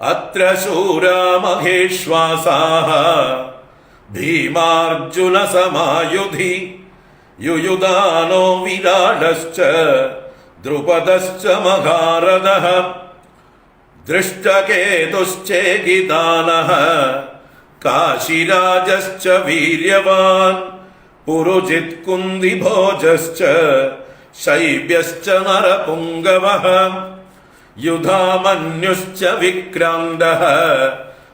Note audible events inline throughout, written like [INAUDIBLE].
അത്ര ശൂരാമഹേശ്വാസാः ഭീമാർജുന സമായുധി യുയുധാനോ വിരാടശ്ച ദ്രുപദശ്ച മഹാരഥः ദൃഷ്ടകേതുശ്ചേകിതാനः കാശിരാജശ്ച വീര്യവാൻ പുരുജിത് കുന്തിഭോജശ്ച ശൈബ്യശ്ച നരപുങ്കവः യുധാമന്യുശ്ച വിക്രാന്ത.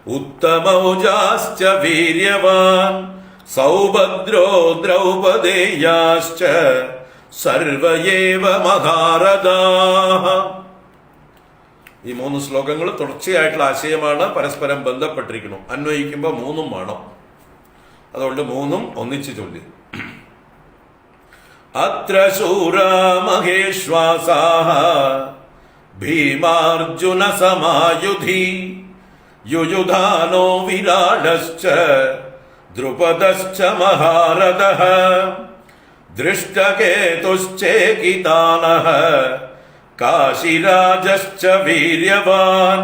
ഉത്തമൗജാശ്ച വീര്യവാൻ. സൗഭദ്രോ ദ്രൗപദേയാശ്ച. സർവയേവ മഹാരഥാ. ഈ മൂന്ന് ശ്ലോകങ്ങൾ തുടർച്ചയായിട്ടുള്ള ആശയമാണ് പരസ്പരം ബന്ധപ്പെട്ടിരിക്കണം അന്വയിക്കുമ്പോൾ മൂന്നും വേണം. അതുകൊണ്ട് മൂന്നും ഒന്നിച്ചു ചൊല്ലി. അത്ര ശൂരാമഹേശ്വാസാः ഭീമാർജുന സമായുധി യുയുധാനോ വിരാടശ്ച ദ്രുപദശ്ച മഹാരഥः ദൃഷ്ടകേതുശ്ചേകിതാനः കാശിരാജശ്ച വീര്യവാൻ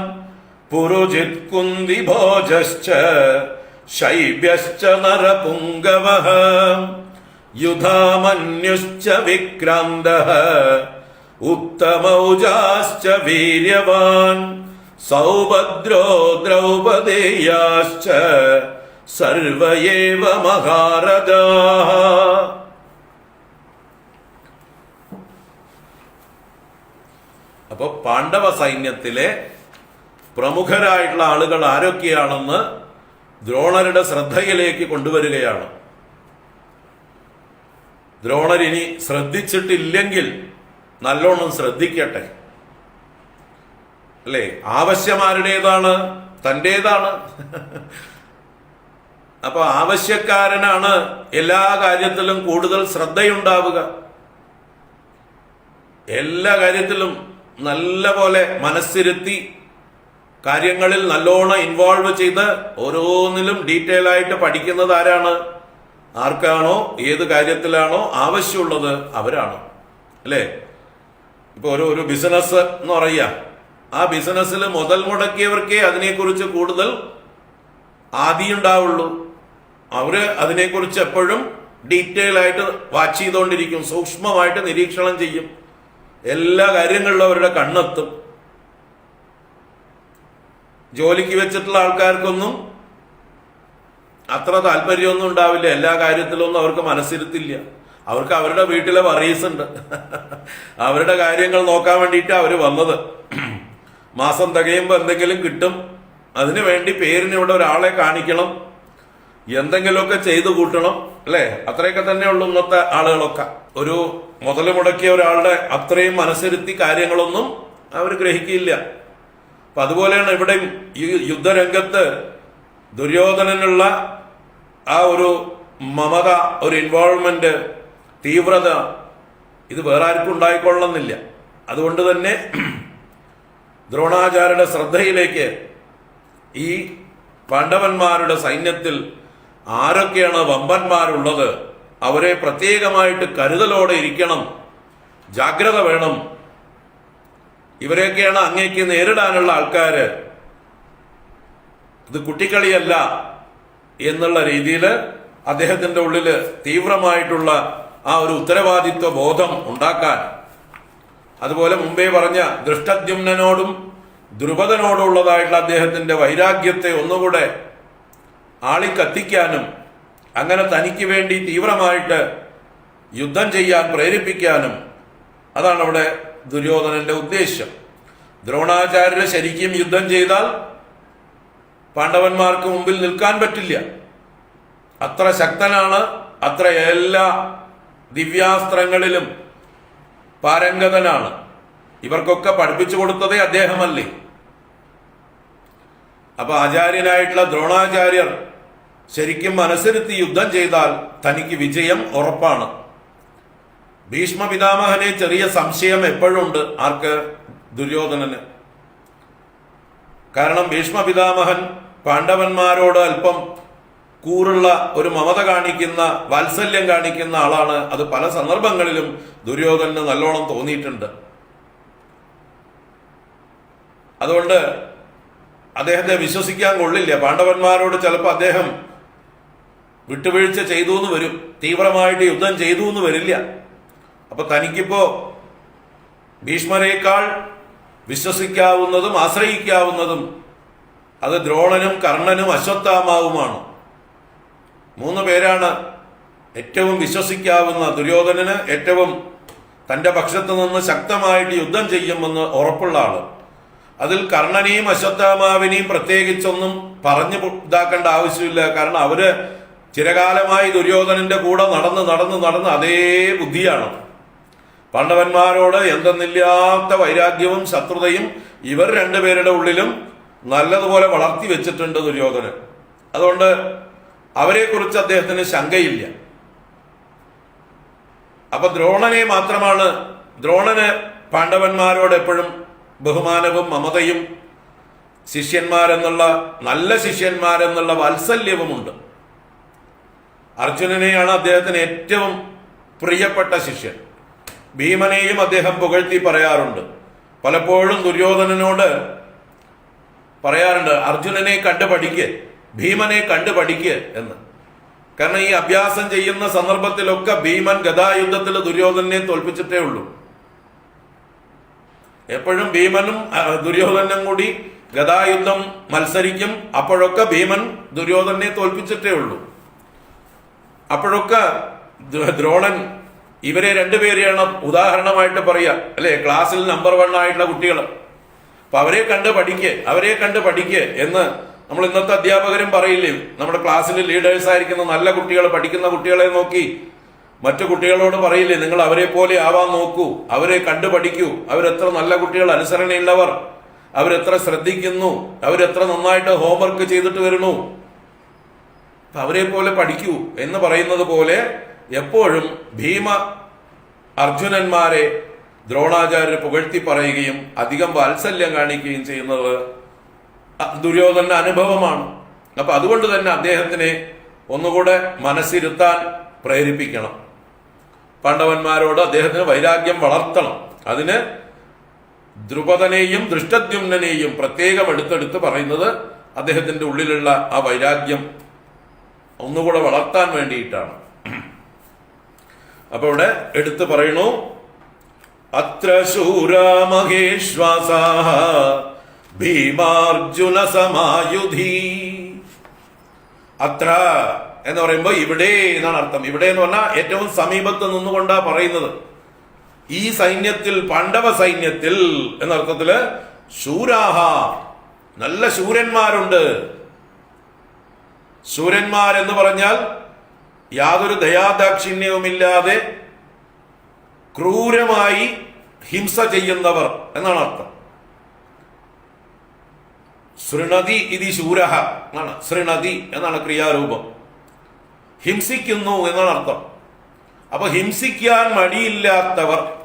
പുരുജിത് കുന്തിഭോജശ്ച ശൈബ്യശ്ച നരപുങ്കവः യുധാമന്യുശ്ച ഉത്തമൗജാശ്ച വീര്യവാൻ. സൗഭദ്രോ ദ്രൗപദേയാശ്ച സർവയേവ മഹാരഥാ. അപ്പൊ പാണ്ഡവ സൈന്യത്തിലെ പ്രമുഖരായിട്ടുള്ള ആളുകൾ ആരൊക്കെയാണെന്ന് ദ്രോണരുടെ ശ്രദ്ധയിലേക്ക് കൊണ്ടുവരികയാണ്. ദ്രോണരിനി ശ്രദ്ധിച്ചിട്ടില്ലെങ്കിൽ നല്ലോണം ശ്രദ്ധിക്കട്ടെ. അല്ലേ? ആവശ്യമാരുടേതാണ് തന്റേതാണ് [LAUGHS] അപ്പൊ ആവശ്യക്കാരനാണ് എല്ലാ കാര്യത്തിലും കൂടുതൽ ശ്രദ്ധയുണ്ടാവുക. എല്ലാ കാര്യത്തിലും നല്ല പോലെ മനസ്സിരുത്തി കാര്യങ്ങളിൽ നല്ലോണം ഇൻവോൾവ് ചെയ്ത് ഓരോന്നിലും ഡീറ്റെയിൽ ആയിട്ട് പഠിക്കുന്നത് ആരാണ്? ആർക്കാണോ? ഏത് കാര്യത്തിലാണോ ആവശ്യമുള്ളത് അവരാണ്. അല്ലേ? ഇപ്പൊ ഒരു ഒരു ബിസിനസ് എന്ന് പറയുക. ആ ബിസിനസ്സിൽ മുതൽ മുടക്കിയവർക്കേ അതിനെക്കുറിച്ച് കൂടുതൽ ആദിയുണ്ടാവുള്ളൂ അവർ അതിനെക്കുറിച്ച് എപ്പോഴും ഡീറ്റെയിൽ ആയിട്ട് വാച്ച് ചെയ്തുകൊണ്ടിരിക്കും സൂക്ഷ്മമായിട്ട് നിരീക്ഷണം ചെയ്യും. എല്ലാ കാര്യങ്ങളിലും അവരുടെ കണ്ണെത്തും. ജോലിക്ക് വെച്ചിട്ടുള്ള ആൾക്കാർക്കൊന്നും അത്ര താല്പര്യമൊന്നും ഉണ്ടാവില്ല. എല്ലാ കാര്യത്തിലൊന്നും അവർക്ക് മനസ്സിരുത്തില്ല. അവർക്ക് അവരുടെ വീട്ടിലെ വറീസ് ഉണ്ട്. അവരുടെ കാര്യങ്ങൾ നോക്കാൻ വേണ്ടിയിട്ട് അവർ വന്നത്. മാസം തികയുമ്പോൾ എന്തെങ്കിലും കിട്ടും. അതിനു വേണ്ടി പേരിന് ഇവിടെ ഒരാളെ കാണിക്കണം. എന്തെങ്കിലുമൊക്കെ ചെയ്തു കൂട്ടണം അല്ലേ? അത്രയൊക്കെ തന്നെ ഉള്ളൂ ഇന്നത്തെ ആളുകളൊക്കെ. ഒരു മുതൽ മുടക്കിയ ഒരാളുടെ അത്രയും മനസ്സിരുത്തി കാര്യങ്ങളൊന്നും അവർ ഗ്രഹിക്കില്ല. അപ്പൊ അതുപോലെയാണ് ഇവിടെ ഈ യുദ്ധരംഗത്ത് ദുര്യോധനനുള്ള ആ ഒരു മമത ഒരു ഇൻവോൾവ്മെന്റ് തീവ്രത ഇത് വേറെ ആർക്കും ഉണ്ടായിക്കൊള്ളുന്നില്ല അതുകൊണ്ട് തന്നെ ദ്രോണാചാര്യയുടെ ശ്രദ്ധയിലേക്ക് ഈ പാണ്ഡവന്മാരുടെ സൈന്യത്തിൽ ആരൊക്കെയാണ് വമ്പന്മാരുള്ളത് അവരെ പ്രത്യേകമായിട്ട് കരുതലോടെ ഇരിക്കണം ജാഗ്രത വേണം. ഇവരെയൊക്കെയാണ് അങ്ങേക്ക് നേരിടാനുള്ള ആൾക്കാർ ഇത് കുട്ടിക്കളിയല്ല എന്നുള്ള രീതിയിൽ അദ്ദേഹത്തിന്റെ ഉള്ളിൽ തീവ്രമായിട്ടുള്ള ആ ഒരു ഉത്തരവാദിത്വ ബോധം ഉണ്ടാക്കാൻ. അതുപോലെ മുമ്പേ പറഞ്ഞ ദൃഷ്ടദ്യുമ്നോടും ദ്രുപദനോടുള്ളതായിട്ടുള്ള അദ്ദേഹത്തിന്റെ വൈരാഗ്യത്തെ ഒന്നുകൂടെ ആളിക്കത്തിക്കാനും അങ്ങനെ തനിക്ക് വേണ്ടി തീവ്രമായിട്ട് യുദ്ധം ചെയ്യാൻ പ്രേരിപ്പിക്കാനും അതാണ് അവിടെ ദുര്യോധനന്റെ ഉദ്ദേശ്യം ദ്രോണാചാര്യരെ ശരിക്കും യുദ്ധം ചെയ്താൽ പാണ്ഡവന്മാർക്ക് മുമ്പിൽ നിൽക്കാൻ പറ്റില്ല. അത്ര ശക്തനാണ് അത്ര എല്ലാ ദിവ്യാസ്ത്രങ്ങളിലും പാരംഗതനാണ്. ഇവർക്കൊക്കെ പഠിപ്പിച്ചു കൊടുത്തതേ അദ്ദേഹമല്ലേ? അപ്പൊ ആചാര്യനായിട്ടുള്ള ദ്രോണാചാര്യർ ശരിക്കും മനസ്സിരുത്തി യുദ്ധം ചെയ്താൽ തനിക്ക് വിജയം ഉറപ്പാണ്. ഭീഷ്മ പിതാമഹനെ ചെറിയ സംശയം എപ്പോഴുണ്ട് ആർക്ക്? ദുര്യോധനന്. കാരണം ഭീഷ്മ പിതാമഹൻ പാണ്ഡവന്മാരോട് അല്പം കൂറുള്ള ഒരു മമത കാണിക്കുന്ന വാത്സല്യം കാണിക്കുന്ന ആളാണ്. അത് പല സന്ദർഭങ്ങളിലും ദുര്യോധനന് നല്ലോണം തോന്നിയിട്ടുണ്ട്. അതുകൊണ്ട് അദ്ദേഹത്തെ വിശ്വസിക്കാൻ കൊള്ളില്ല. പാണ്ഡവന്മാരോട് ചിലപ്പോൾ അദ്ദേഹം വിട്ടുവീഴ്ച ചെയ്തു എന്ന് വരും. തീവ്രമായിട്ട് യുദ്ധം ചെയ്തു എന്ന് വരില്ല. അപ്പൊ തനിക്കിപ്പോ ഭീഷ്മരേക്കാൾ വിശ്വസിക്കാവുന്നതും ആശ്രയിക്കാവുന്നതും അത് ദ്രോണനും കർണനും അശ്വത്ഥാമാവുമാണ്. മൂന്ന് പേരാണ് ഏറ്റവും വിശ്വസിക്കാവുന്ന ദുര്യോധനന് ഏറ്റവും തന്റെ പക്ഷത്ത് നിന്ന് ശക്തമായിട്ട് യുദ്ധം ചെയ്യുമെന്ന് ഉറപ്പുള്ള ആൾ. അതിൽ കർണനെയും അശ്വത്ഥാമാവിനെയും പ്രത്യേകിച്ചൊന്നും പറഞ്ഞു ഇതാക്കേണ്ട ആവശ്യമില്ല. കാരണം അവർ ചിരകാലമായി ദുര്യോധനന്റെ കൂടെ നടന്ന് നടന്ന് നടന്ന് അതേ ബുദ്ധിയാണ്. പാണ്ഡവന്മാരോട് എന്തെന്നില്ലാത്ത വൈരാഗ്യവും ശത്രുതയും ഇവർ രണ്ടുപേരുടെ ഉള്ളിലും നല്ലതുപോലെ വളർത്തി വെച്ചിട്ടുണ്ട് ദുര്യോധനൻ. അതുകൊണ്ട് അവരെക്കുറിച്ച് അദ്ദേഹത്തിന് ശങ്കയില്ല. അപ്പൊ ദ്രോണനെ മാത്രമാണ് ദ്രോണന് പാണ്ഡവന്മാരോട് എപ്പോഴും ബഹുമാനവും മമതയും ശിഷ്യന്മാരെന്നുള്ള നല്ല ശിഷ്യന്മാരെന്നുള്ള വാത്സല്യവുമുണ്ട്. അർജുനനെയാണ് അദ്ദേഹത്തിന് ഏറ്റവും പ്രിയപ്പെട്ട ശിഷ്യൻ. ഭീമനെയും അദ്ദേഹം പുകഴ്ത്തി പറയാറുണ്ട്. പലപ്പോഴും ദുര്യോധനനോട് പറയാറുണ്ട് അർജുനനെ കണ്ടു പഠിക്ക് ഭീമനെ കണ്ടു പഠിക്ക് എന്ന്. കാരണം ഈ അഭ്യാസം ചെയ്യുന്ന സന്ദർഭത്തിലൊക്കെ ഭീമൻ ഗതായുദ്ധത്തിൽ ദുര്യോധനെ തോൽപ്പിച്ചിട്ടേ ഉള്ളൂ. എപ്പോഴും ഭീമനും ദുര്യോധനും കൂടി ഗതായുദ്ധം മത്സരിക്കും. അപ്പോഴൊക്കെ ഭീമൻ ദുര്യോധനെ തോൽപ്പിച്ചിട്ടേ ഉള്ളൂ. അപ്പോഴൊക്കെ ദ്ര- ദ്രോണൻ ഇവരെ രണ്ടുപേരെയാണ് ഉദാഹരണമായിട്ട് പറയുക അല്ലെ ക്ലാസ്സിൽ നമ്പർ വൺ ആയിട്ടുള്ള കുട്ടികൾ അപ്പൊ അവരെ കണ്ട് പഠിക്ക് അവരെ കണ്ട് പഠിക്ക് എന്ന് നമ്മൾ ഇന്നത്തെ അധ്യാപകരും പറയില്ലേ നമ്മുടെ ക്ലാസ്സിൽ ലീഡേഴ്സ് ആയിരിക്കുന്ന നല്ല കുട്ടികൾ പഠിക്കുന്ന കുട്ടികളെ നോക്കി. മറ്റു കുട്ടികളോട് പറയില്ലേ നിങ്ങൾ അവരെ പോലെ ആവാൻ നോക്കൂ. അവരെ കണ്ടു പഠിക്കൂ. അവരെത്ര നല്ല കുട്ടികൾ അനുസരണയുള്ളവർ. അവരെത്ര ശ്രദ്ധിക്കുന്നു. അവരെത്ര നന്നായിട്ട് ഹോംവർക്ക് ചെയ്തിട്ട് വരുന്നു. അവരെ പോലെ പഠിക്കൂ. എന്ന് പറയുന്നത് പോലെ എപ്പോഴും ഭീമ അർജുനന്മാരെ ദ്രോണാചാര്യർ പുകഴ്ത്തി പറയുകയും അധികം വാത്സല്യം കാണിക്കുകയും ചെയ്യുന്നത് ദുര്യോധന അനുഭവമാണ്. അപ്പൊ അതുകൊണ്ട് തന്നെ അദ്ദേഹത്തിനെ ഒന്നുകൂടെ മനസ്സിരുത്താൻ പ്രേരിപ്പിക്കണം. പാണ്ഡവന്മാരോട് അദ്ദേഹത്തിന് വൈരാഗ്യം വളർത്തണം. അതിന് ദ്രുപദനെയും ദൃഷ്ടദ്യുനെയും പ്രത്യേകം എടുത്തെടുത്ത് പറയുന്നത് അദ്ദേഹത്തിന്റെ ഉള്ളിലുള്ള ആ വൈരാഗ്യം ഒന്നുകൂടെ വളർത്താൻ വേണ്ടിയിട്ടാണ്. അപ്പൊ ഇവിടെ എടുത്തു പറയണു അത്ര ശൂരമഹേശ്വാസ ഭീമാർജുന സമായുധി അത്ര എന്ന് പറയുമ്പോ ഇവിടെ എന്നാണ് അർത്ഥം. ഇവിടെ എന്ന് പറഞ്ഞാൽ ഏറ്റവും സമീപത്ത് നിന്നുകൊണ്ടാ പറയുന്നത്. ഈ സൈന്യത്തിൽ പാണ്ഡവ സൈന്യത്തിൽ എന്നർത്ഥത്തിൽ ശൂരാഹ നല്ല ശൂരന്മാരുണ്ട്. ശൂരന്മാരെന്ന് പറഞ്ഞാൽ യാതൊരു ദയാദാക്ഷിണ്യവുമില്ലാതെ ക്രൂരമായി ഹിംസ ചെയ്യുന്നവർ എന്നാണ് അർത്ഥം. ശൃണതി ഇതി ശൂരഹ എന്നാണ്. ശൃണതി എന്നാണ് ക്രിയാരൂപം. ഹിംസിക്കുന്നു എന്നാണ് അർത്ഥം. അപ്പൊ ഹിംസിക്കാൻ മടിയില്ലാത്തവർ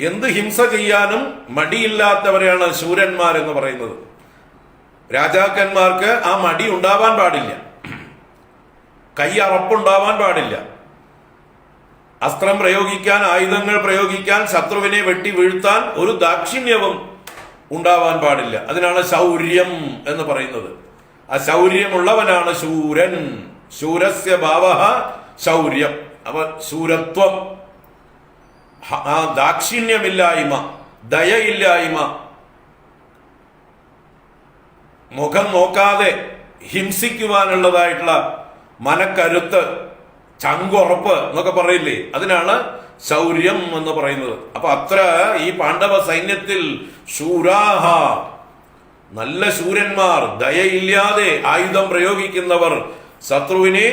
എന്ത് ഹിംസ ചെയ്യാനും മടിയില്ലാത്തവരെയാണ് ശൂരന്മാർ എന്ന് പറയുന്നത്. രാജാക്കന്മാർക്ക് ആ മടി ഉണ്ടാവാൻ പാടില്ല. കൈ അറപ്പുണ്ടാവാൻ പാടില്ല. അസ്ത്രം പ്രയോഗിക്കാൻ ആയുധങ്ങൾ പ്രയോഗിക്കാൻ ശത്രുവിനെ വെട്ടി വീഴ്ത്താൻ ഒരു ദാക്ഷിണ്യവും ഉണ്ടാവാൻ പാടില്ല. അതിനാണ് ശൗര്യം എന്ന് പറയുന്നത്. ആ ശൗര്യമുള്ളവനാണ് ശൂരൻ. ശൂരസ്യ ഭാവ ശൗര്യം. അവ ശൂരത്വം. ആ ദാക്ഷിണ്യമില്ലായ്മ ദയയില്ലായ്മ. മുഖം നോക്കാതെ ഹിംസിക്കുവാനുള്ളതായിട്ടുള്ള മനക്കരുത്ത് ചങ്കുറപ്പ് എന്നൊക്കെ പറയില്ലേ? അതിനാണ് ശൗര്യം എന്ന് പറയുന്നത്. അപ്പൊ അത്ര ഈ പാണ്ഡവ സൈന്യത്തിൽ ശൂരാഹ നല്ല ശൂരന്മാർ ദയയില്ലാതെ ആയുധം പ്രയോഗിക്കുന്നവർ ശത്രുവിനെ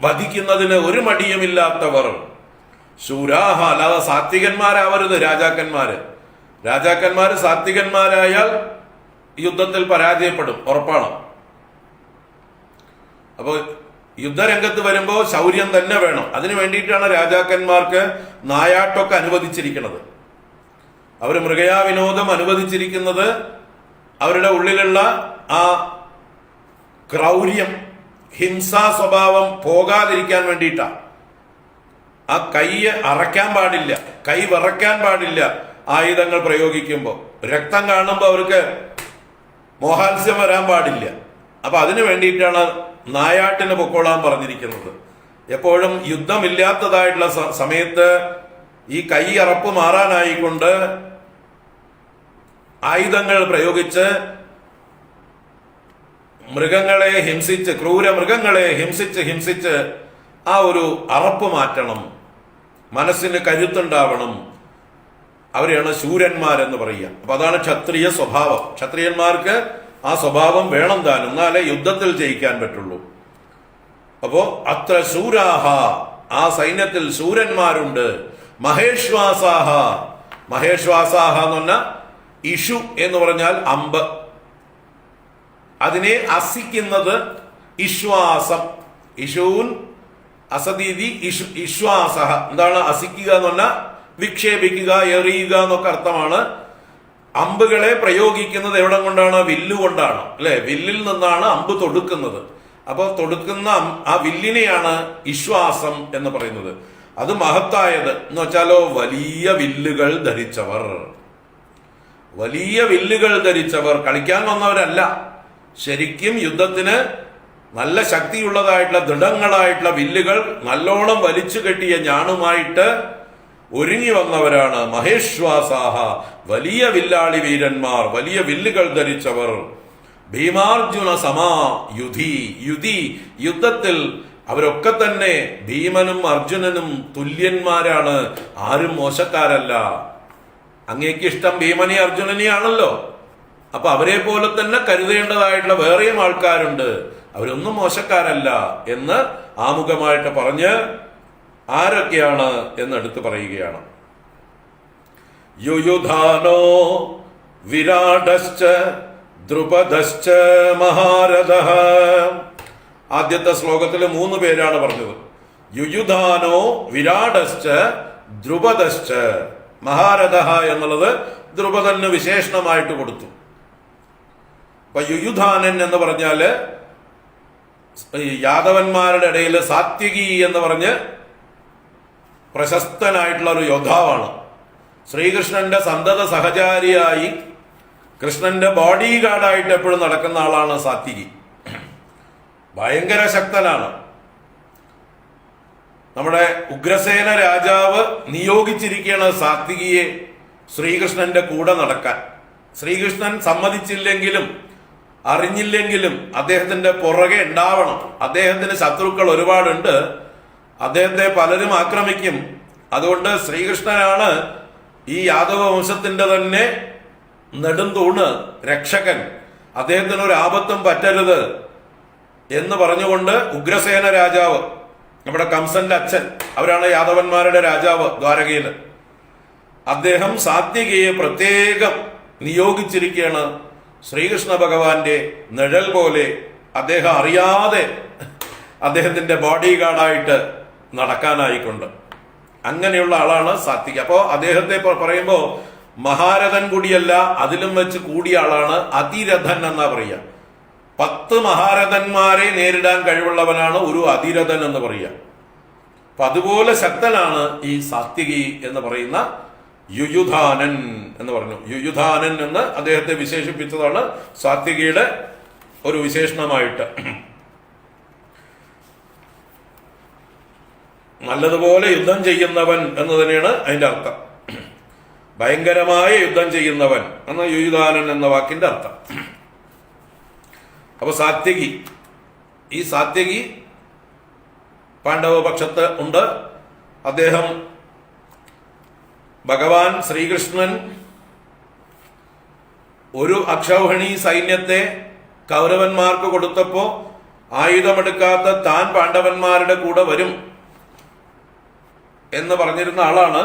വധിക്കുന്നതിന് ഒരു മടിയുമില്ലാത്തവർ. ശൂരാഹ അല്ലാതെ സാത്വികന്മാരാവരുത് രാജാക്കന്മാര്. രാജാക്കന്മാര് സാത്വികന്മാരായാൽ യുദ്ധത്തിൽ പരാജയപ്പെടും ഉറപ്പാണ്. അപ്പോൾ യുദ്ധരംഗത്ത് വരുമ്പോൾ ശൗര്യം തന്നെ വേണം. അതിനു വേണ്ടിയിട്ടാണ് രാജാക്കന്മാർക്ക് നായാട്ടൊക്കെ അനുവദിച്ചിരിക്കുന്നത്. അവർ മൃഗയാ വിനോദം അനുവദിച്ചിരിക്കുന്നത് അവരുടെ ഉള്ളിലുള്ള ആ ക്രൗര്യം ഹിംസാ സ്വഭാവം പോകാതിരിക്കാൻ വേണ്ടിയിട്ടാണ് ആ കൈയെ അറയ്ക്കാൻ പാടില്ല കൈ വിറയ്ക്കാൻ പാടില്ല ആയുധങ്ങൾ പ്രയോഗിക്കുമ്പോൾ രക്തം കാണുമ്പോൾ അവർക്ക് മോഹാത്സ്യം വരാൻ പാടില്ല. അപ്പൊ അതിനു വേണ്ടിയിട്ടാണ് നായാട്ടിന് പൊക്കോളാൻ പറഞ്ഞിരിക്കുന്നത്. എപ്പോഴും യുദ്ധമില്ലാത്തതായിട്ടുള്ള സമയത്ത് ഈ കൈ അറപ്പ് മാറാനായിക്കൊണ്ട് ആയുധങ്ങൾ പ്രയോഗിച്ച് മൃഗങ്ങളെ ഹിംസിച്ച് ക്രൂര മൃഗങ്ങളെ ഹിംസിച്ച് ഹിംസിച്ച് ആ ഒരു അറപ്പ് മാറ്റണം. മനസ്സിന് കരുത്തുണ്ടാവണം. അവരെയാണ് ശൂരന്മാരെന്ന് പറയുക. അപ്പൊ അതാണ് ക്ഷത്രിയ സ്വഭാവം. ക്ഷത്രിയന്മാർക്ക് ആ സ്വഭാവം വേണം താനും. എന്നാലേ യുദ്ധത്തിൽ ജയിക്കാൻ പറ്റുള്ളൂ. അപ്പോ അത്ര ശൂരാഹ. ആ സൈന്യത്തിൽ ശൂരന്മാരുണ്ട്. മഹേശ്വാസാഹ. മഹേശ്വാസാഹ എന്ന് പറഞ്ഞ ഇഷു എന്ന് പറഞ്ഞാൽ അമ്പ്. അതിനെ അസിക്കുന്നത് ഇശ്വാസം. ഇഷൂൻ അസതീതി ഇശ്വാസ എന്താണ് അസിക്കുക എന്ന് പറഞ്ഞാൽ വിക്ഷേപിക്കുക എറിയുക എന്നൊക്കെ അർത്ഥമാണ് അമ്പുകളെ പ്രയോഗിക്കുന്നത് എവിടെ കൊണ്ടാണ്? വില്ല് കൊണ്ടാണ്. അല്ലെ? വില്ലിൽ നിന്നാണ് അമ്പ് തൊടുക്കുന്നത്. അപ്പോൾ തൊടുക്കുന്ന ആ വില്ലിനെയാണ് വിശ്വാസം എന്ന് പറയുന്നത്. അത് മഹത്തായത്. എന്ന് വെച്ചാലോ വലിയ വില്ലുകൾ ധരിച്ചവർ. വലിയ വില്ലുകൾ ധരിച്ചവർ. കളിക്കാൻ വന്നവരല്ല. ശരിക്കും യുദ്ധത്തിന് നല്ല ശക്തിയുള്ളതായിട്ടുള്ള ദൃഢങ്ങളായിട്ടുള്ള വില്ലുകൾ നല്ലോണം വലിച്ചു കെട്ടിയ ഞാണുമായിട്ട് ഒരുങ്ങി വന്നവരാണ് മഹേശ്വാസാഹ. വലിയ വില്ലാളി വീരന്മാർ വലിയ വില്ലുകൾ ധരിച്ചവർ. ഭീമാർജുന സമാ യുധി യുധി യുദ്ധത്തിൽ അവരൊക്കെ തന്നെ ഭീമനും അർജുനനും തുല്യന്മാരാണ്. ആരും മോശക്കാരല്ല. അങ്ങേക്ക് ഇഷ്ടം ഭീമനെ അർജുനനെയാണല്ലോ. അപ്പൊ അവരെ പോലെ തന്നെ കരുതേണ്ടതായിട്ടുള്ള വേറെയും ആൾക്കാരുണ്ട്. അവരൊന്നും മോശക്കാരല്ല എന്ന് ആമുഖമായിട്ട് പറഞ്ഞ് ആരൊക്കെയാണ് എന്നെടുത്ത് പറയുകയാണ്. യുയുധാനോ വിരാടശ്ച ദ്രുപദശ്ച മഹാരഥ. ആദ്യത്തെ ശ്ലോകത്തിൽ മൂന്ന് പേരാണ് പറഞ്ഞത്. യുയുധാനോ വിരാടശ്ച ദ്രുപദശ്ച മഹാരഥ എന്നുള്ളത് ദ്രുപദന് വിശേഷണമായിട്ട് കൊടുത്തു. അപ്പൊ യുയുധാനൻ എന്ന് പറഞ്ഞാൽ യാദവന്മാരുടെ ഇടയിൽ സാത്യകി എന്ന് പറഞ്ഞ് പ്രശസ്തനായിട്ടുള്ള ഒരു യോദ്ധാവാണ്. ശ്രീകൃഷ്ണന്റെ സന്തത സഹചാരിയായി കൃഷ്ണന്റെ ബോഡി ഗാർഡായിട്ട് എപ്പോഴും നടക്കുന്ന ആളാണ് സാത്വികി ഭയങ്കര ശക്തനാണ്. നമ്മുടെ ഉഗ്രസേന രാജാവ് നിയോഗിച്ചിരിക്കുകയാണ് സാത്വികിയെ ശ്രീകൃഷ്ണന്റെ കൂടെ നടക്കാൻ. ശ്രീകൃഷ്ണൻ സമ്മതിച്ചില്ലെങ്കിലും അറിഞ്ഞില്ലെങ്കിലും അദ്ദേഹത്തിന്റെ പുറകെ ഉണ്ടാവണം. അദ്ദേഹത്തിന് ശത്രുക്കൾ ഒരുപാടുണ്ട്. അദ്ദേഹത്തെ പലരും ആക്രമിക്കും. അതുകൊണ്ട് ശ്രീകൃഷ്ണനാണ് ഈ യാദവ വംശത്തിന്റെ തന്നെ നെടുന്തൂണ് രക്ഷകൻ. അദ്ദേഹത്തിന് ഒരു ആപത്തും പറ്റരുത് എന്ന് പറഞ്ഞുകൊണ്ട് ഉഗ്രസേന രാജാവ് നമ്മുടെ കംസന്റെ അച്ഛൻ അവരാണ് യാദവന്മാരുടെ രാജാവ് ദ്വാരകയിൽ. അദ്ദേഹം സാത്വികയെ പ്രത്യേകം നിയോഗിച്ചിരിക്കുകയാണ് ശ്രീകൃഷ്ണ ഭഗവാന്റെ നിഴൽ പോലെ. അദ്ദേഹം അറിയാതെ അദ്ദേഹത്തിന്റെ ബോഡി ഗാർഡായിട്ട് നടക്കാനായിക്കൊണ്ട്. അങ്ങനെയുള്ള ആളാണ് സാത്വിക. അപ്പോ അദ്ദേഹത്തെ പറയുമ്പോൾ പറയുമ്പോ മഹാരഥൻ കൂടിയല്ല അതിലും വെച്ച് കൂടിയ ആളാണ് അതിരഥൻ എന്നാ പറയുക. പത്ത് മഹാരഥന്മാരെ നേരിടാൻ കഴിവുള്ളവനാണ് ഒരു അതിരഥൻ എന്ന് പറയുക. അപ്പൊ അതുപോലെ ശക്തനാണ് ഈ സാത്വികി എന്ന് പറയുന്ന യുയുധാനൻ എന്ന് പറഞ്ഞു. യുയുധാനൻ എന്ന് അദ്ദേഹത്തെ വിശേഷിപ്പിച്ചതാണ് സാത്വികിയുടെ ഒരു വിശേഷണമായിട്ട്. നല്ലതുപോലെ യുദ്ധം ചെയ്യുന്നവൻ എന്ന് തന്നെയാണ് അതിന്റെ അർത്ഥം. ഭയങ്കരമായ യുദ്ധം ചെയ്യുന്നവൻ എന്ന യുയുധാനൻ എന്ന വാക്കിന്റെ അർത്ഥം. അപ്പൊ സാത്യകി ഈ സാത്യകി പാണ്ഡവ പക്ഷത്ത് ഉണ്ട്. അദ്ദേഹം ഭഗവാൻ ശ്രീകൃഷ്ണൻ ഒരു അക്ഷൗഹിണി സൈന്യത്തെ കൗരവന്മാർക്ക് കൊടുത്തപ്പോ ആയുധമെടുക്കാത്ത താൻ പാണ്ഡവന്മാരുടെ കൂടെ വരും. എന്ന് പറഞ്ഞിരുന്ന ആളാണ്.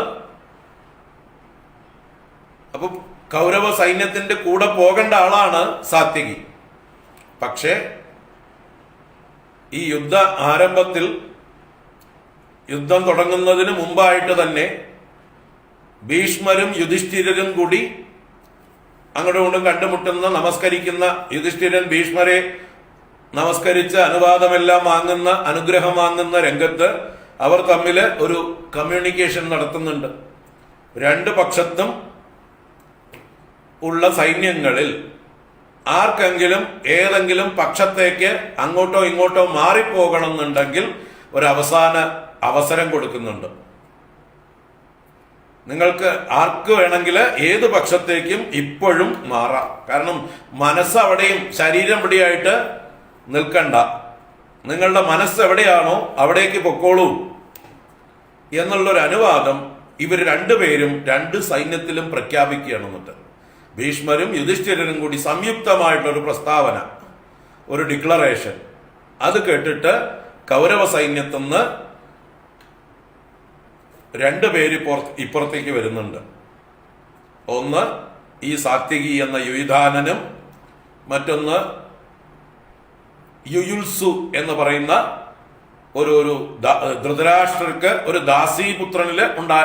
അപ്പൊ കൗരവ സൈന്യത്തിന്റെ കൂടെ പോകേണ്ട ആളാണ് സാത്യകി. പക്ഷേ ഈ യുദ്ധ ആരംഭത്തിൽ യുദ്ധം തുടങ്ങുന്നതിന് മുമ്പായിട്ട് തന്നെ ഭീഷ്മരും യുധിഷ്ഠിരരും കൂടി അങ്ങോട്ടും ഇങ്ങോട്ടും കണ്ടുമുട്ടുന്ന നമസ്കരിക്കുന്ന യുധിഷ്ഠിരൻ ഭീഷ്മരെ നമസ്കരിച്ച് അനുവാദമെല്ലാം വാങ്ങുന്ന അനുഗ്രഹം വാങ്ങുന്ന രംഗത്ത് അവർ തമ്മിൽ ഒരു കമ്മ്യൂണിക്കേഷൻ നടത്തുന്നുണ്ട്. രണ്ട് പക്ഷത്തും ഉള്ള സൈന്യങ്ങളിൽ ആർക്കെങ്കിലും ഏതെങ്കിലും പക്ഷത്തേക്ക് അങ്ങോട്ടോ ഇങ്ങോട്ടോ മാറിപ്പോകണം എന്നുണ്ടെങ്കിൽ ഒരു അവസാന അവസരം കൊടുക്കുന്നുണ്ട്. നിങ്ങൾക്ക് ആർക്ക് വേണമെങ്കിൽ ഏത് പക്ഷത്തേക്കും ഇപ്പോഴും മാറാം. കാരണം മനസ്സ് അവിടെയും ശരീരം ഇവിടെയായിട്ട് നിൽക്കണ്ട. നിങ്ങളുടെ മനസ്സ് എവിടെയാണോ അവിടേക്ക് പൊക്കോളൂ. എന്നുള്ളൊരു അനുവാദം ഇവർ രണ്ടുപേരും രണ്ട് സൈന്യത്തിലും പ്രഖ്യാപിക്കുകയാണ് എന്നിട്ട്. ഭീഷ്മരും യുധിഷ്ഠിരനും കൂടി സംയുക്തമായിട്ടൊരു പ്രസ്താവന ഒരു ഡിക്ലറേഷൻ. അത് കേട്ടിട്ട് കൗരവ സൈന്യത്തുനിന്ന് രണ്ട് പേര് ഇപ്പുറത്തേക്ക് വരുന്നുണ്ട്. ഒന്ന് ഈ സാത്വികി എന്ന യുയുധാനനും മറ്റൊന്ന് യുയുൽസു എന്ന് പറയുന്ന ഒരു ഒരു ധൃതരാഷ്ട്രർക്ക് ഒരു ദാസീപുത്രനിൽ ഉണ്ടായ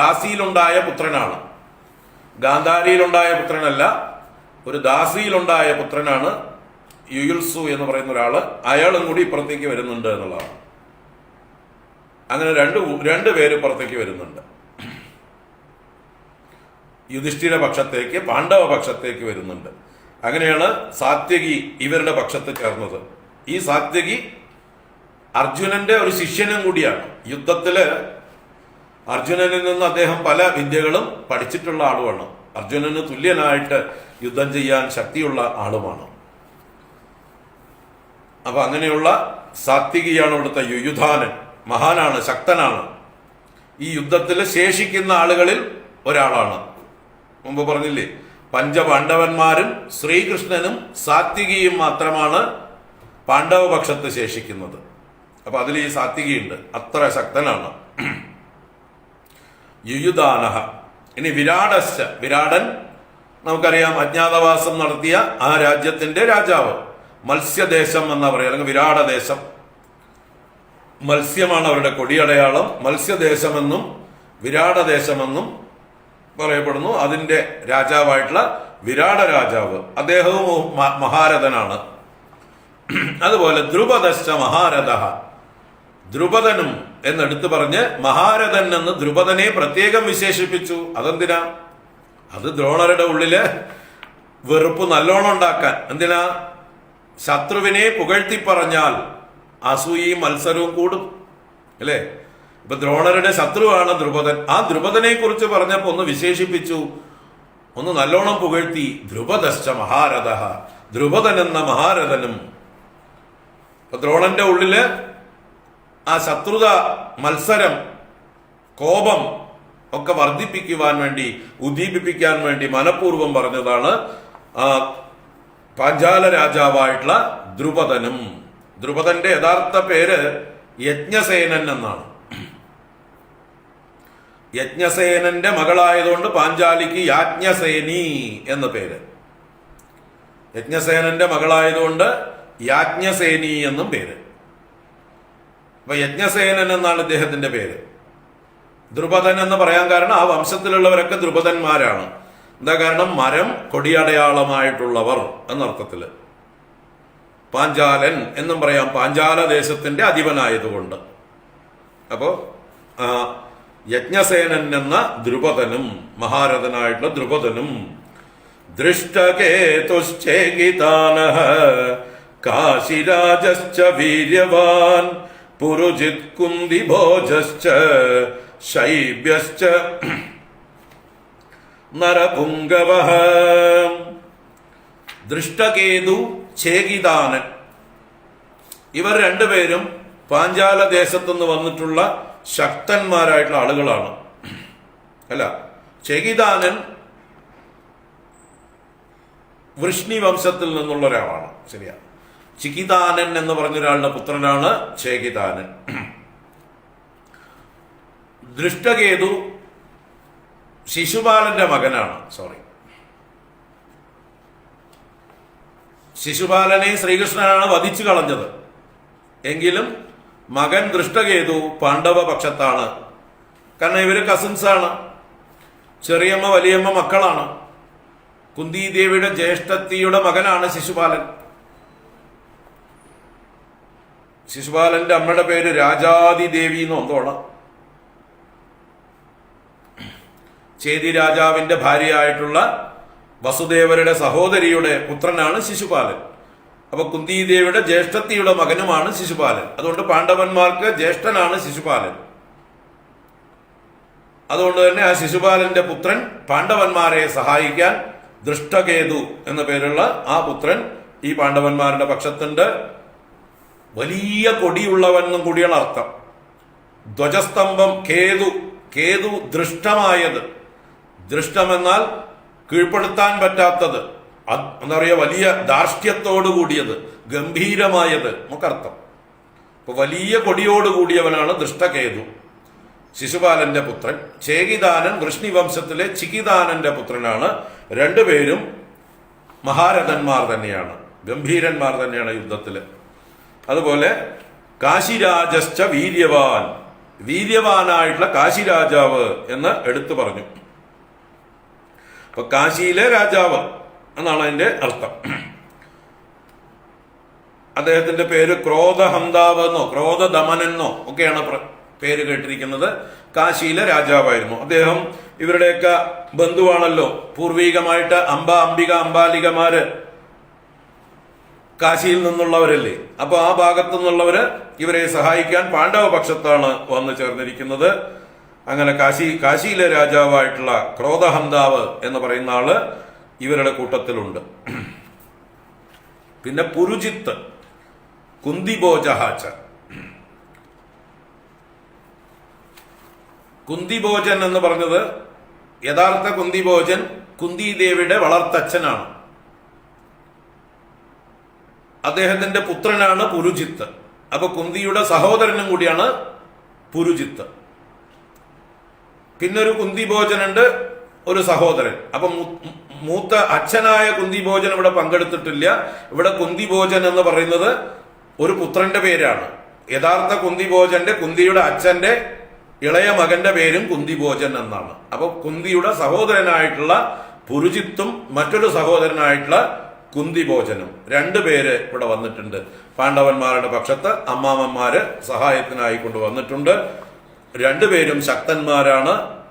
ദാസിയിലുണ്ടായ പുത്രനാണ്. ഗാന്ധാരിയിലുണ്ടായ പുത്രനല്ല ഒരു ദാസിയിലുണ്ടായ പുത്രനാണ് യുയുൽസു എന്ന് പറയുന്ന ഒരാൾ അയാളും കൂടി ഇപ്പുറത്തേക്ക് വരുന്നുണ്ട് എന്നുള്ളതാണ്. അങ്ങനെ രണ്ട് രണ്ട് പേര് പുറത്തേക്ക് വരുന്നുണ്ട്. യുധിഷ്ഠിര പക്ഷത്തേക്ക് പാണ്ഡവ പക്ഷത്തേക്ക് വരുന്നുണ്ട്. അങ്ങനെയാണ് സാത്യകി ഇവരുടെ പക്ഷത്ത് ചേർന്നത്. ഈ സാത്യകി അർജുനന്റെ ഒരു ശിഷ്യനും കൂടിയാണ്. യുദ്ധത്തിൽ അർജുനനിൽ നിന്ന് അദ്ദേഹം പല വിദ്യകളും പഠിച്ചിട്ടുള്ള ആളുമാണ്. അർജുനന് തുല്യനായിട്ട് യുദ്ധം ചെയ്യാൻ ശക്തിയുള്ള ആളുമാണ്. അപ്പൊ അങ്ങനെയുള്ള സാത്വികിയാണ് ഇവിടുത്തെ യുയുധാനൻ. മഹാനാണ് ശക്തനാണ്. ഈ യുദ്ധത്തിൽ ശേഷിക്കുന്ന ആളുകളിൽ ഒരാളാണ്. മുമ്പ് പറഞ്ഞില്ലേ പഞ്ചപാണ്ഡവന്മാരും ശ്രീകൃഷ്ണനും സാത്വികിയും മാത്രമാണ് പാണ്ഡവപക്ഷത്ത് ശേഷിക്കുന്നത്. അപ്പൊ അതിൽ ഈ സാത്വികിയുണ്ട്. അത്ര ശക്തനാണ്. യുയുദാനഹ. ഇനി വിരാടശ്ച. വിരാടൻ നമുക്കറിയാം അജ്ഞാതവാസം നടത്തിയ ആ രാജ്യത്തിന്റെ രാജാവ്. മത്സ്യദേശം എന്നാ പറയുക. അല്ലെങ്കിൽ വിരാടദേശം. മത്സ്യമാണ് അവരുടെ കൊടിയടയാളം. മത്സ്യദേശമെന്നും വിരാടദേശമെന്നും പറയപ്പെടുന്നു. അതിന്റെ രാജാവായിട്ടുള്ള വിരാട രാജാവ്. അദ്ദേഹവും മഹാരഥനാണ്. അതുപോലെ ധ്രുപദശ്ച മഹാരഥ. ധ്രുപദനും എന്നെടുത്തു പറഞ്ഞ് മഹാരഥൻ എന്ന് ദ്രുപദനെ പ്രത്യേകം വിശേഷിപ്പിച്ചു. അതെന്തിനാ? അത് ദ്രോണരുടെ ഉള്ളിൽ വെറുപ്പ് നല്ലോണം ഉണ്ടാക്കാൻ. എന്തിനാ? ശത്രുവിനെ പുകഴ്ത്തി പറഞ്ഞാൽ അസൂയയും മത്സരവും കൂടും. അല്ലേ? ഇപ്പൊ ദ്രോണരുടെ ശത്രുവാണ് ദ്രുപദൻ. ആ ദ്രുപദനെ കുറിച്ച് പറഞ്ഞപ്പോ ഒന്ന് വിശേഷിപ്പിച്ചു. ഒന്ന് നല്ലോണം പുകഴ്ത്തി. ദ്രുപദശ്ച മഹാരഥ. ദ്രുപദൻ എന്ന മഹാരഥനും ദ്രോണന്റെ ഉള്ളിൽ ആ ശത്രുത മത്സരം കോപം ഒക്കെ വർദ്ധിപ്പിക്കുവാൻ വേണ്ടി ഉദ്ദീപിപ്പിക്കാൻ വേണ്ടി മനഃപൂർവം പറഞ്ഞതാണ് ആ പാഞ്ചാല രാജാവായിട്ടുള്ള ദ്രുപദനും. ദ്രുപദന്റെ യഥാർത്ഥ പേര് യജ്ഞസേനൻ എന്നാണ്. യജ്ഞസേനന്റെ മകളായതുകൊണ്ട് പാഞ്ചാലിക്ക് യാജ്ഞസേനി എന്ന പേര്. യജ്ഞസേനന്റെ മകളായതുകൊണ്ട് യാജ്ഞസേനി എന്നും പേര്. അപ്പൊ യജ്ഞസേനൻ എന്നാണ് ഇദ്ദേഹത്തിന്റെ പേര്. ദ്രുപദൻ എന്ന് പറയാൻ കാരണം ആ വംശത്തിലുള്ളവരൊക്കെ ദ്രുപദന്മാരാണ്. എന്താ കാരണം? മരം കൊടിയടയാളമായിട്ടുള്ളവർ എന്നർത്ഥത്തിൽ. പാഞ്ചാലൻ എന്നും പറയാം. പാഞ്ചാല ദേശത്തിന്റെ അധിപനായതുകൊണ്ട്. അപ്പോ ആ, യജ്ഞസേനൻ എന്ന ദ്രുപദനും മഹാരഥനായിട്ടുള്ള ദ്രുപദനും ദൃഷ്ടകേതുശ്ചേകിതാന കാശിരാജശ്ച വീര്യവാൻ പുരുജിത് കുന്തിഭോജശ്ച ശൈബ്യശ്ച നരപുങ്കവ ദൃഷ്ടകേതു ചേകിതാനൻ ഇവർ രണ്ടുപേരും പാഞ്ചാല ദേശത്തുനിന്ന് വന്നിട്ടുള്ള ശക്തന്മാരായിട്ടുള്ള ആളുകളാണ്. അല്ല ചേകിതാനൻ വൃഷ്ണി വംശത്തിൽ നിന്നുള്ള ഒരാളാണ് ശരിയാ. ചികിതാനൻ എന്ന് പറഞ്ഞൊരാളുടെ പുത്രനാണ് ചേകിതാനൻ. ദൃഷ്ടകേതു ശിശുപാലന്റെ മകനാണ്. സോറി ശിശുപാലനെ ശ്രീകൃഷ്ണനാണ് വധിച്ചു കളഞ്ഞത്. എങ്കിലും മകൻ ദൃഷ്ടകേതു പാണ്ഡവ പക്ഷത്താണ് കാരണം ഇവർ കസിൻസ് ആണ്. ചെറിയമ്മ വലിയമ്മ മക്കളാണ്. കുന്തിദേവിയുടെ ജ്യേഷ്ഠത്തിയുടെ മകനാണ് ശിശുപാലൻ. ശിശുപാലന്റെ അമ്മയുടെ പേര് രാജാതി ദേവി എന്ന് ഒന്നോണം ചേതി രാജാവിന്റെ ഭാര്യയായിട്ടുള്ള വസുദേവരുടെ സഹോദരിയുടെ പുത്രനാണ് ശിശുപാലൻ. അപ്പൊ കുന്തിദേവിയുടെ ജ്യേഷ്ഠത്തിയുടെ മകനുമാണ് ശിശുപാലൻ. അതുകൊണ്ട് പാണ്ഡവന്മാർക്ക് ജ്യേഷ്ഠനാണ് ശിശുപാലൻ. അതുകൊണ്ട് തന്നെ ആ ശിശുപാലന്റെ പുത്രൻ പാണ്ഡവന്മാരെ സഹായിക്കാൻ ദൃഷ്ടകേതു എന്ന പേരുള്ള ആ പുത്രൻ ഈ പാണ്ഡവന്മാരുടെ പക്ഷത്തുണ്ട്. വലിയ കൊടിയുള്ളവൻ കൂടിയാണ് അർത്ഥം. ധ്വജസ്തംഭം കേതു കേതു ദൃഷ്ടമായത്. ദൃഷ്ടമെന്നാൽ കീഴ്പ്പെടുത്താൻ പറ്റാത്തത്. എന്താ പറയുക വലിയ ധാർഷ്ട്യത്തോടു കൂടിയത് ഗംഭീരമായത് നമുക്കർത്ഥം. ഇപ്പൊ വലിയ കൊടിയോട് കൂടിയവനാണ് ദൃഷ്ടകേതു. ശിശുപാലന്റെ പുത്രൻ ചേകിദാനൻ വൃഷ്ണി വംശത്തിലെ ചികിദാനന്റെ പുത്രനാണ്. രണ്ടുപേരും മഹാരഥന്മാർ തന്നെയാണ് ഗംഭീരന്മാർ തന്നെയാണ് യുദ്ധത്തിൽ. അതുപോലെ കാശിരാജശ്ച വീര്യവാൻ. വീര്യവാനായിട്ടുള്ള കാശിരാജാവ് എന്ന് എടുത്തു പറഞ്ഞു. അപ്പൊ കാശിയിലെ രാജാവ് എന്നാണ് അതിന്റെ അർത്ഥം. അദ്ദേഹത്തിന്റെ പേര് ക്രോധഹന്താവ് എന്നോ ക്രോധദമനെന്നോ ഒക്കെയാണ് പേര് കേട്ടിരിക്കുന്നത്. കാശിയിലെ രാജാവായിരുന്നു. അദ്ദേഹം ഇവരുടെയൊക്കെ ബന്ധുവാണല്ലോ. പൂർവീകമായിട്ട് അംബ അംബിക അംബാലികമാര് കാശിയിൽ നിന്നുള്ളവരല്ലേ? അപ്പൊ ആ ഭാഗത്തു നിന്നുള്ളവര് ഇവരെ സഹായിക്കാൻ പാണ്ഡവ പക്ഷത്താണ് വന്നു ചേർന്നിരിക്കുന്നത്. അങ്ങനെ കാശി കാശിയിലെ രാജാവായിട്ടുള്ള ക്രോധഹന്താവ് എന്ന് പറയുന്ന ആൾ ഇവരുടെ കൂട്ടത്തിലുണ്ട്. പിന്നെ പുരുജിത്ത് കുന്തിബോജഹാച്ച കുന്തിഭോജൻ എന്ന് പറഞ്ഞത് യഥാർത്ഥ കുന്തിഭോജൻ കുന്തിദേവിയുടെ വളർത്തച്ഛനാണ്. അദ്ദേഹത്തിന്റെ പുത്രനാണ് പുരുജിത്ത്. അപ്പൊ കുന്തിയുടെ സഹോദരനും കൂടിയാണ് പുരുജിത്ത്. പിന്നൊരു കുന്തി കുന്തിഭോജനുണ്ട് ഒരു സഹോദരൻ. അപ്പൊ മൂത്ത അച്ഛനായ കുന്തിഭോജൻ ഇവിടെ പങ്കെടുത്തിട്ടില്ല. ഇവിടെ കുന്തിഭോജൻ എന്ന് പറയുന്നത് ഒരു പുത്രന്റെ പേരാണ്. യഥാർത്ഥ കുന്തിഭോജന്റെ കുന്തിയുടെ അച്ഛന്റെ ഇളയ മകന്റെ പേരും കുന്തിഭോജൻ എന്നാണ്. അപ്പൊ കുന്തിയുടെ സഹോദരനായിട്ടുള്ള പുരുജിത്തും മറ്റൊരു സഹോദരനായിട്ടുള്ള കുന്തിഭോജനും. രണ്ടുപേര് ഇവിടെ വന്നിട്ടുണ്ട്. പാണ്ഡവന്മാരുടെ പക്ഷത്ത് അമ്മാമന്മാര് സഹായത്തിനായി കൊണ്ട് വന്നിട്ടുണ്ട് രണ്ടുപേരും ശക്തന്മാരാണ്.